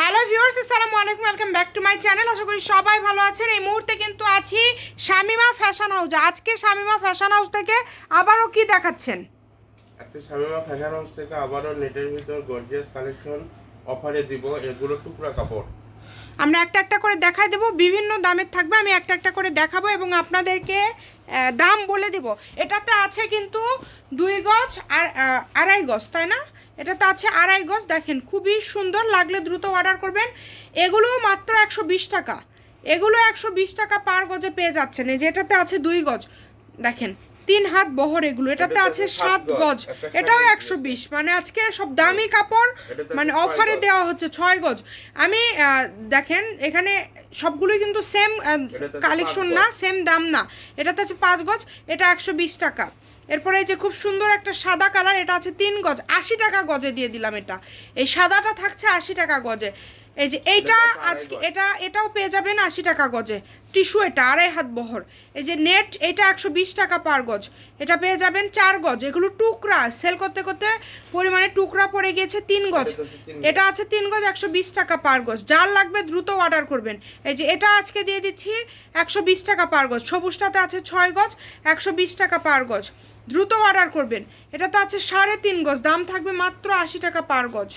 Hello viewers আসসালামু আলাইকুম welcome back to my channel আশা করি সবাই ভালো আছেন। এই মুহূর্তে কিন্তু আছি শামিমা ফ্যাশন হাউস আজকে শামিমা ফ্যাশন হাউস থেকে আবারও কি দেখাচ্ছেন? আজকে শামিমা ফ্যাশন হাউস থেকে আবারও নেটের ভিতর গর্জিয়াস কালেকশন অফারে দিব এগুলো টুকরা কাপড়। আমরা একটা একটা করে দেখাই দেবো। বিভিন্ন দামের থাকবে আমি একটা একটা করে দেখাবো এবং আপনাদেরকে দাম বলে দেব। এটাতে আছে কিন্তু দুই গজ আর আড়াই গজ তাই না? এটাতে আছে আড়াই গজ দেখেন খুবই সুন্দর লাগলে দ্রুত অর্ডার করবেন। এগুলো মাত্র একশো বিশ টাকা। এগুলো একশো বিশ টাকা পার গজে পেয়ে যাচ্ছেন। এই যেটাতে আছে দুই গজ দেখেন তিন হাত বহর এগুলো এটাতে আছে সাত গজ, গজ এটাও একশো বিশ। মানে আজকে সব দামি কাপড় মানে অফারে দেওয়া হচ্ছে ছয় গজ। আমি দেখেন এখানে সবগুলোই কিন্তু সেম কালেকশন না সেম দাম না। এটাতে আছে পাঁচ গজ এটা একশো বিশ টাকা। এরপরে এই যে খুব সুন্দর একটা সাদা কালার, এটা আছে তিন গজ, আশি টাকা গজে দিয়ে দিলাম এটা। এই সাদাটা থাকছে আশি টাকা গজে। এই যে এইটা এটা আজকে এটা এটাও পেয়ে যাবেন আশি টাকা গজে। টিস্যু এটা আড়াই হাত বহর। এই যে নেট এটা একশো বিশ টাকা পার গজ। এটা পেয়ে যাবেন চার গজ। এগুলো টুকরা সেল করতে করতে পরিমাণে টুকরা পড়ে গিয়েছে তিন গজ। এটা হচ্ছে তিন গজ। এটা আছে তিন গজ একশো বিশ টাকা পার গজ। যার লাগবে দ্রুত অর্ডার করবেন। এই যে এটা আজকে দিয়ে দিচ্ছি একশো বিশ টাকা পার গজ। সবুজটাতে আছে ছয় গজ একশো বিশ টাকা পার গজ। দ্রুত অর্ডার করবেন। এটা তো আছে সাড়ে তিন গজ দাম থাকবে মাত্র আশি টাকা পার গজ।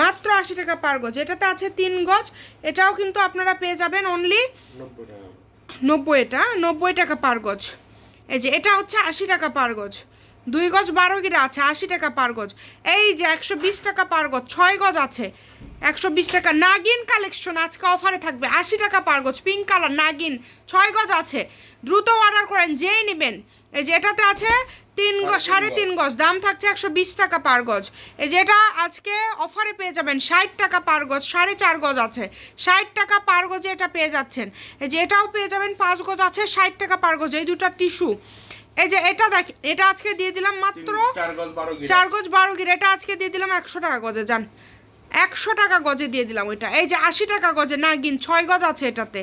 মাত্র আশি টাকা পার গজ। এটাতে আছে তিন গজ। এটাও কিন্তু আপনারা পেয়ে যাবেন অনলি নব্বই টাকা নব্বই এটা নব্বই টাকা পার গজ। এই যে, এটা হচ্ছে আশি টাকা পার গজ। দুই গজ বারো গিরা আছে, আশি টাকা পার গজ। এই যে, একশো বিশ টাকা পার গজ, ছয় গজ আছে। একশো বিশ টাকা নাগিন কালেকশন আজকে অফারে থাকবে। আশি টাকা পার গজ পিঙ্ক কালার নাগিন। ছয় গজ আছে। দ্রুত অর্ডার করেন, যেই নেবেন। এই যে, এটাতে আছে তিন গজ সাড়ে তিন গজ। দাম থাকছে একশো বিশ টাকা পার গজ। এই যে এটা আজকে অফারে পেয়ে যাবেন ষাট টাকা পার গজ সাড়ে চার গজ আছে। ষাট টাকা পার গজে এটা পেয়ে যাচ্ছেন। এই যে এটাও পেয়ে যাবেন পাঁচ গজ আছে ষাট টাকা পার গজ এই দুটা টিস্যু। এই যে এটা দেখ এটা আজকে দিয়ে দিলাম মাত্র চার গজ বারো চার গজ বারো গির এটা আজকে দিয়ে দিলাম একশো টাকা গজে যান একশো টাকা গজে দিয়ে দিলাম ওইটা। এই যে আশি টাকা গজে না গিন ছয় গজ আছে এটাতে।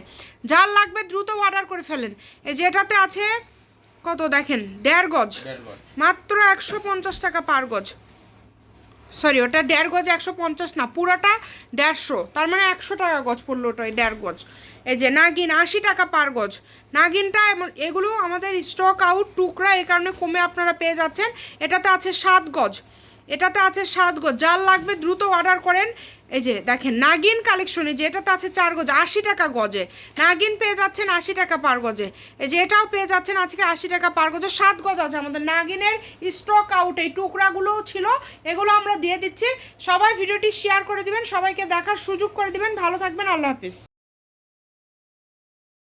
যার লাগবে দ্রুত অর্ডার করে ফেলেন। এই যে এটাতে আছে কত দেখেন? দেড় গজ। মাত্র একশো পঞ্চাশ টাকা পার গজ। সরি ওটা দেড় গজ একশো পঞ্চাশ না পুরোটা দেড়শো। তার মানে একশো টাকা গজ পড়ল ওটা ওই দেড় গজ। এই যে নাগিন আশি টাকা পার গজ। নাগিনটা এমন এগুলো আমাদের স্টক আউট টুকরা এই কারণে কমে আপনারা পেয়ে যাচ্ছেন। এটাতে আছে সাত গজ। এটাতে আছে সাত গজ। যার লাগবে দ্রুত অর্ডার করেন। এই যে দেখেন, নাগিন কালেকশনে যে এটাতে আছে চার গজ, আশি টাকা গজে। নাগিন পেয়ে যাচ্ছেন আশি টাকা পার গজে। এই যে এটাও পেয়ে যাচ্ছেন আজকে আশি টাকা পার গজে। সাত গজ আছে আমাদের নাগিনের স্টক আউট এই টুকরাগুলোও ছিল। এগুলো আমরা দিয়ে দিচ্ছি। সবাই ভিডিওটি শেয়ার করে দিবেন, সবাইকে দেখার সুযোগ করে দিবেন। ভালো থাকবেন, আল্লাহ হাফিজ।